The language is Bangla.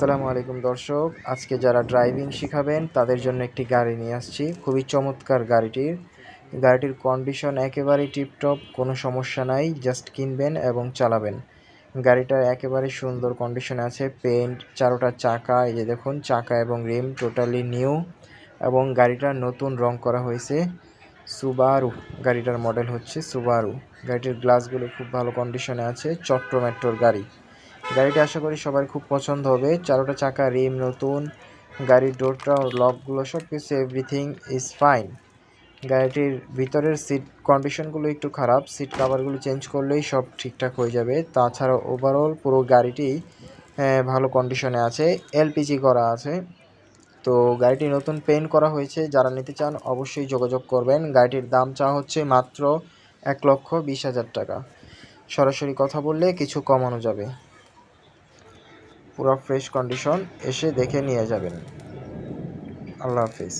আসসালামু আলাইকুম দর্শক, আজকে যারা ড্রাইভিং শিখাবেন, তাদের জন্য একটি গাড়ি নিয়ে আসছি। খুবই চমৎকার গাড়িটির। গাড়িটির কন্ডিশন একেবারেই টিপটপ কোনো সমস্যা নাই জাস্ট কিনবেন এবং চালাবেন। গাড়িটা একেবারে সুন্দর কন্ডিশনে আছে পেন্ট চারোটা চাকা, এই যে দেখুন, চাকা এবং রিম টোটালি নিউ এবং গাড়িটা নতুন রং করা হয়েছে সুবারু গাড়িটার মডেল হচ্ছে সুবারু গাড়িটির গ্লাসগুলো খুব ভালো কন্ডিশনে আছে চট্ট মেট্রোর গাড়ি। গাড়িটা আশা করি সবার খুব পছন্দ হবে। চারোটা চাকা, রিম নতুন, গাড়ির ডোরটা, লকগুলো সব কিছু এভরিথিং ইজ ফাইন গাড়িটির ভিতরের সিট কন্ডিশনগুলো একটু খারাপ সিট কাভারগুলো চেঞ্জ করলেই সব ঠিকঠাক হয়ে যাবে। তাছাড়া ওভারঅল পুরো গাড়িটি ভালো কন্ডিশনে আছে। এলপিজি করা আছে। তো গাড়িটি নতুন পেইন্ট করা হয়েছে। যারা নিতে চান অবশ্যই যোগাযোগ করবেন। গাড়িটির দাম চা হচ্ছে মাত্র এক লক্ষ বিশ হাজার টাকা। সরাসরি কথা বললে কিছু কমানো যাবে। পুরো ফ্রেশ কন্ডিশন এসে দেখে নিয়ে যাবেন। আল্লাহ হাফিজ।